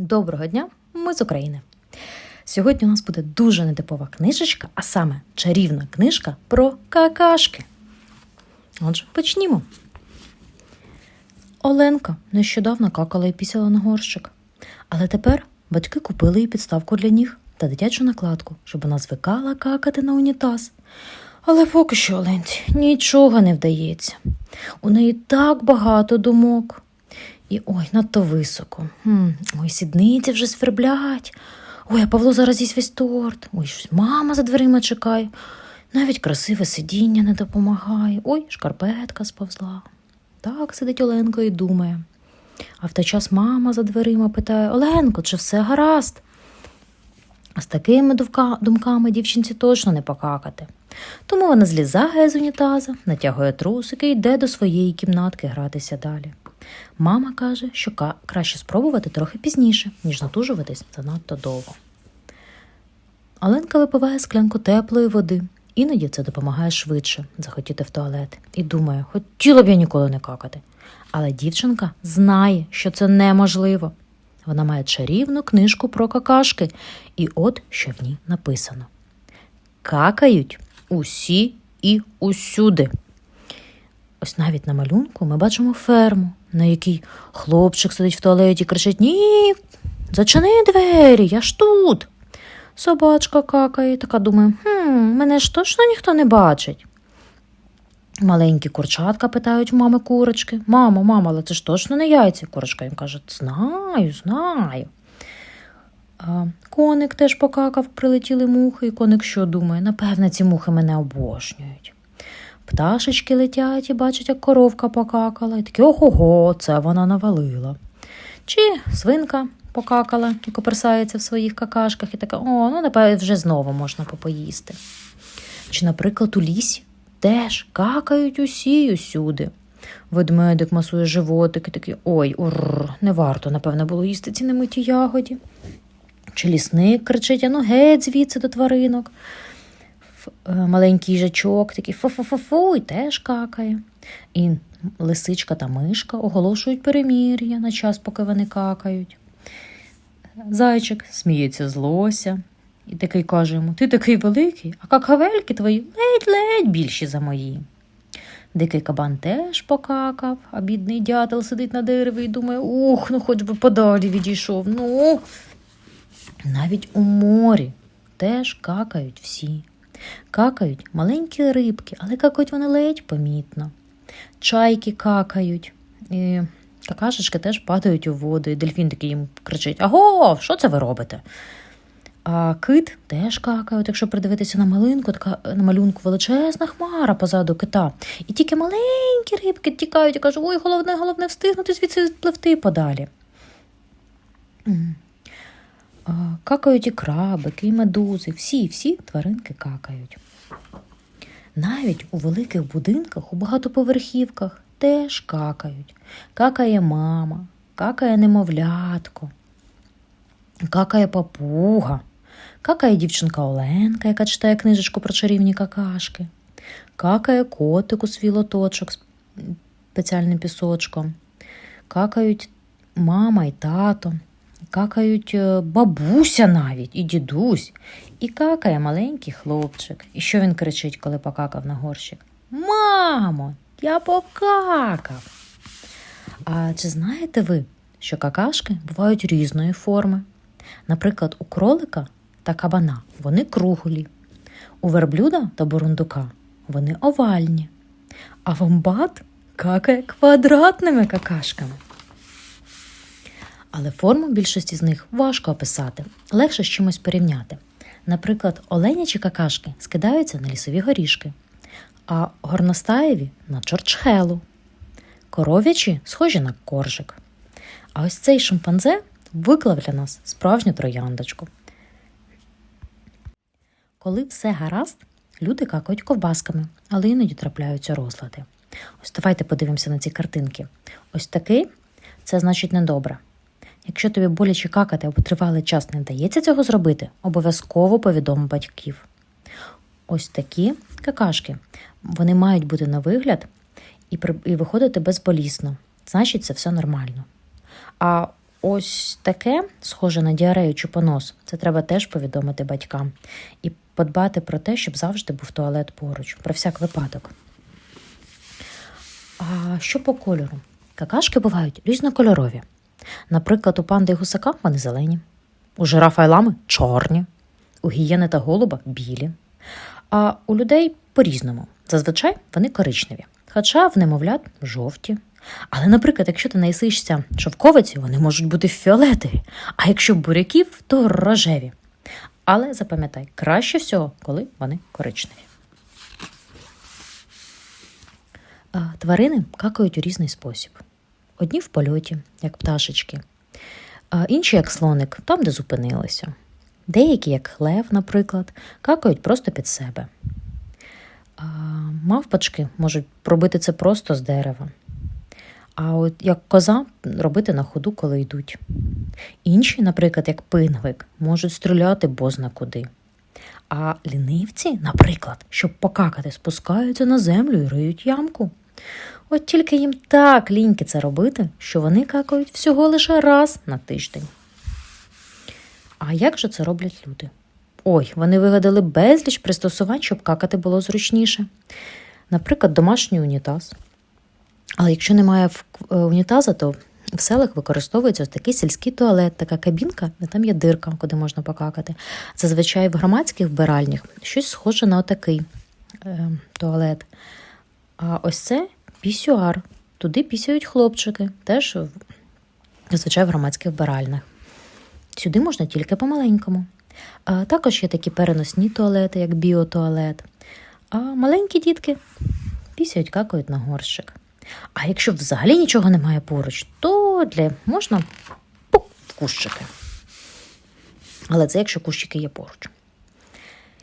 Доброго дня, ми з України. Сьогодні у нас буде дуже нетипова книжечка, а саме чарівна книжка про какашки. Отже, почнімо. Оленка нещодавно какала і пісяла на горщик. Але тепер батьки купили їй підставку для ніг та дитячу накладку, щоб вона звикала какати на унітаз. Але поки що Оленці нічого не вдається. У неї так багато думок. І ой, надто високо. Хм, ой, сідниці вже сверблять. Ой, а Павло зараз їсть весь торт. Ой, щось мама за дверима чекає. Навіть красиве сидіння не допомагає. Ой, шкарпетка сповзла. Так сидить Оленка і думає. А в той час мама за дверима питає Оленко, чи все гаразд? А з такими думками дівчинці точно не покакати. Тому вона злізає з унітаза, натягує трусики і йде до своєї кімнатки гратися далі. Мама каже, що краще спробувати трохи пізніше, ніж натужуватись занадто довго. Оленка випиває склянку теплої води. Іноді це допомагає швидше захотіти в туалет. І думає, хотіла б я ніколи не какати. Але дівчинка знає, що це неможливо. Вона має чарівну книжку про какашки, і от що в ній написано: Какають усі і усюди. Ось навіть на малюнку ми бачимо ферму, на якій хлопчик сидить в туалеті і кричить: Ні, зачини двері, я ж тут. Собачка какає, така думає, хм, мене ж точно ніхто не бачить. Маленькі курчатка питають мами курочки. Мамо, мамо, але це ж точно не яйця. Курочка їм каже, знаю, знаю. Коник теж покакав, прилетіли мухи, і коник що думає? Напевне, ці мухи мене обожнюють. Пташечки летять і бачать, як коровка покакала, і такі ого-го, це вона навалила. Чи свинка покакала і коперсається в своїх какашках, і така, о, ну, напевно, вже знову можна попоїсти. Чи, наприклад, у лісі теж какають усі усюди. Ведмедик масує животик і такий, ой, ур, не варто, напевно, було їсти ці немиті ягоді. Чи лісник кричить, ану геть звідси до тваринок. Е, Маленький їжачок такий фу-фу-фу-фу і теж какає. І лисичка та мишка оголошують перемір'я на час, поки вони какають. Зайчик сміється з лося і такий каже йому: Ти такий великий, а какавельки твої ледь-ледь більші за мої. Дикий кабан теж покакав, а бідний дятел сидить на дереві і думає: ух, ну хоч би подалі відійшов. Ну. Навіть у морі теж какають всі. Какають маленькі рибки, але какають вони ледь помітно. Чайки какають. І какашечки теж падають у воду, і дельфін такий їм кричить: Аго, що це ви робите? А кит теж какає, якщо придивитися на малинку, така на малюнку величезна хмара позаду кита. І тільки маленькі рибки тікають і кажуть, ой, головне, головне встигнути звідси пливти подалі. Какають і крабики, і медузи, всі, всі тваринки какають. Навіть у великих будинках, у багатоповерхівках теж какають. Какає мама, какає немовлятко, какає папуга, какає дівчинка Оленка, яка читає книжечку про чарівні какашки, какає котик у свій лоточок з спеціальним пісочком, какають мама і тато, какають е, бабуся навіть і дідусь, і какає маленький хлопчик. І що він кричить, коли покакав на горщик? Мамо, я покакав. А чи знаєте ви, що какашки бувають різної форми? Наприклад, у кролика та кабана вони круглі, у верблюда та бурундука вони овальні, а вомбат какає квадратними какашками. Але форму більшості з них важко описати, легше з чимось порівняти. Наприклад, оленячі какашки скидаються на лісові горішки, а горностаєві на чорчхелу, коров'ячі схожі на коржик. А ось цей шимпанзе виклав для нас справжню трояндочку. Коли все гаразд, люди какають ковбасками, але іноді трапляються розлади. Ось давайте подивимося на ці картинки. Ось такий це значить недобре. Якщо тобі боляче какати або тривалий час не вдається цього зробити, обов'язково повідом батьків. Ось такі какашки. Вони мають бути на вигляд і, і виходити безболісно. Значить, це все нормально. А ось таке, схоже на діарею чи понос, це треба теж повідомити батькам і подбати про те, щоб завжди був туалет поруч, про всяк випадок. А що по кольору? Какашки бувають різнокольорові. Наприклад, у панди гусака вони зелені, у жирафа й лами чорні, у гієни та голуба білі. А у людей по-різному. Зазвичай вони коричневі, хоча в немовлят жовті. Але, наприклад, якщо ти наїсишся шовковиці, вони можуть бути фіолетові, а якщо буряків, то рожеві. Але запам'ятай, краще всього, коли вони коричневі. Тварини какають у різний спосіб. Одні в польоті, як пташечки, а інші, як слоник, там, де зупинилися. Деякі, як лев, наприклад, какають просто під себе. А мавпочки можуть робити це просто з дерева. А от як коза робити на ходу, коли йдуть. Інші, наприклад, як пингвик, можуть стріляти бозна куди. А лінивці, наприклад, щоб покакати, спускаються на землю і риють ямку. От тільки їм так ліньки це робити, що вони какають всього лише раз на тиждень. А як же це роблять люди? Ой, вони вигадали безліч пристосувань, щоб какати було зручніше. Наприклад, домашній унітаз. Але якщо немає е, унітаза, то в селах використовується ось такий сільський туалет, така кабінка, де там є дирка, куди можна покакати. Зазвичай в громадських вбиральнях щось схоже на отакий е, туалет. А ось це пісюар. Туди пісяють хлопчики, теж зазвичай в громадських вбиральнях. Сюди можна тільки по-маленькому. А також є такі переносні туалети, як біотуалет. А маленькі дітки пісяють, какають на горщик. А якщо взагалі нічого немає поруч, то для можна в кущики. Але це якщо кущики є поруч.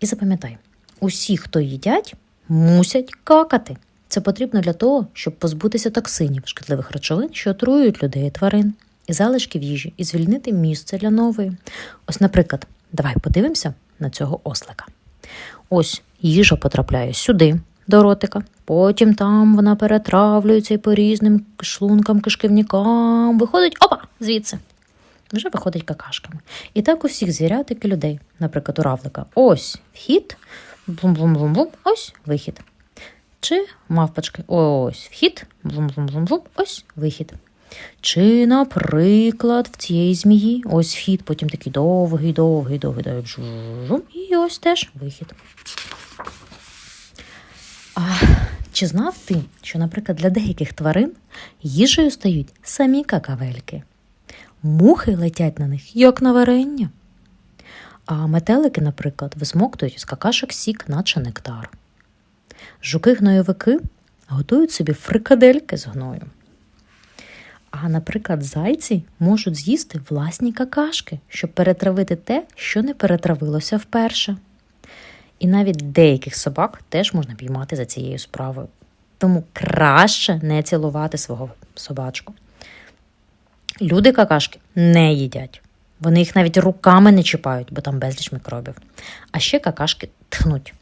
І запам'ятай, усі, хто їдять, мусять какати. Це потрібно для того, щоб позбутися токсинів, шкідливих речовин, що отруюють людей і тварин, і залишків їжі, і звільнити місце для нової. Ось, наприклад, давай подивимося на цього ослика. Ось їжа потрапляє сюди, до ротика. Потім там вона перетравлюється і по різним шлункам, кишківникам. Виходить, опа, звідси. Вже виходить какашками. І так у всіх звіряток і людей. Наприклад, у равлика. Ось вхід, блум-блум-блум-блум, ось вихід. Чи мавпочки, ось вхід, блум-блум-блум-блум, ось вихід. Чи, наприклад, в цієї змії ось вхід, потім такий довгий, довгий, довгий, довгий, і ось теж вихід. А чи знав ти, що, наприклад, для деяких тварин їжею стають самі какавельки? Мухи летять на них, як на варення. А метелики, наприклад, висмоктують з какашок сік, наче нектар. Жуки-гнойовики готують собі фрикадельки з гною. А, наприклад, зайці можуть з'їсти власні какашки, щоб перетравити те, що не перетравилося вперше. І навіть деяких собак теж можна піймати за цією справою. Тому краще не цілувати свого собачку. Люди какашки не їдять. Вони їх навіть руками не чіпають, бо там безліч мікробів. А ще какашки тхнуть.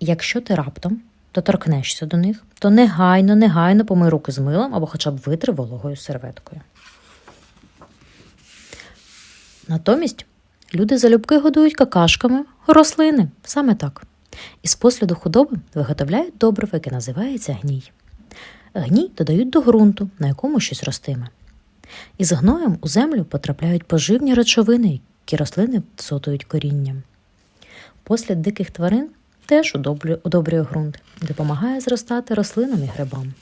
Якщо ти раптом доторкнешся до них, то негайно, негайно помий руки з милом або хоча б витри вологою серветкою. Натомість люди залюбки годують какашками рослини, саме так. Із посліду худоби виготовляють добриво, яке називається гній. Гній додають до ґрунту, на якому щось ростиме. Із гноєм у землю потрапляють поживні речовини, які рослини всотують корінням. Послід диких тварин теж удобрює, удобрює ґрунт допомагає зростати рослинам і грибам.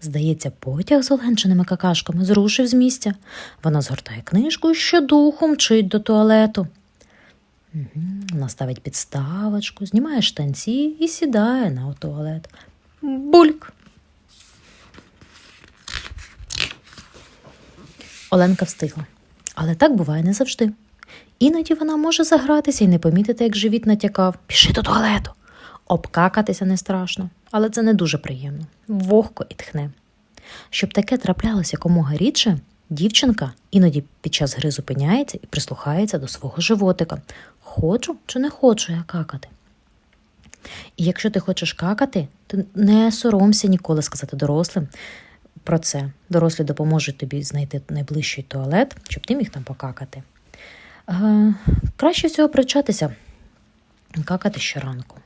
Здається, потяг з оленченими какашками зрушив з місця. Вона згортає книжку і щодуху мчить до туалету. Вона ставить підставочку, знімає штанці і сідає на туалет. Бульк. Оленка встигла. Але так буває не завжди. Іноді вона може загратися і не помітити, як живіт натякав. Піши до туалету. Обкакатися не страшно, але це не дуже приємно. Вогко і тхне. Щоб таке траплялося якомога рідше, дівчинка іноді під час гри зупиняється і прислухається до свого животика. Хочу чи не хочу я какати. І якщо ти хочеш какати, ти не соромся ніколи сказати дорослим, про це. Дорослі допоможуть тобі знайти найближчий туалет, щоб ти міг там покакати. Е, краще всього привчатися какати щоранку.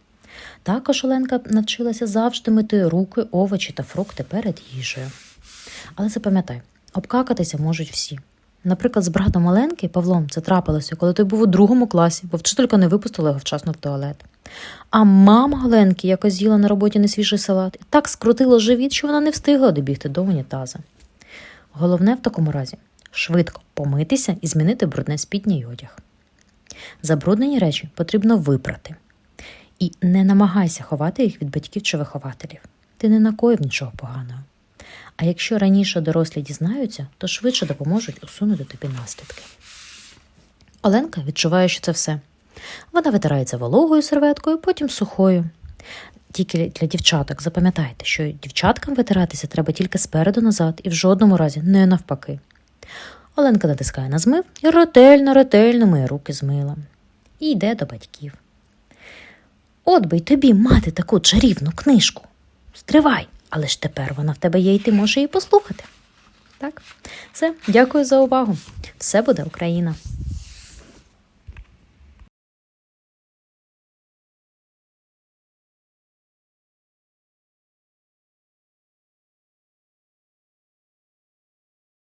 Також Оленка навчилася завжди мити руки, овочі та фрукти перед їжею. Але запам'ятай, обкакатися можуть всі. Наприклад, з братом Оленки Павлом це трапилося, коли той був у другому класі, бо вчителька не випустила його вчасно в туалет. А мама Оленки якось з'їла на роботі несвіжий салат так скрутила живіт, що вона не встигла добігти до унітаза. Головне в такому разі швидко помитися і змінити брудне спіднє й одяг. Забруднені речі потрібно випрати. І не намагайся ховати їх від батьків чи вихователів. Ти не накоїв нічого поганого. А якщо раніше дорослі дізнаються, то швидше допоможуть усунути тобі наслідки. Оленка відчуває, що це все. Вона витирається вологою серветкою, потім сухою. Тільки для дівчаток запам'ятайте, що дівчаткам витиратися треба тільки спереду назад і в жодному разі не навпаки. Оленка натискає на змив і ретельно, ретельно миє руки з милом. І йде до батьків. От би й тобі мати таку чарівну книжку. Стривай, але ж тепер вона в тебе є, і ти можеш її послухати. Так, все, дякую за увагу. Все буде Україна.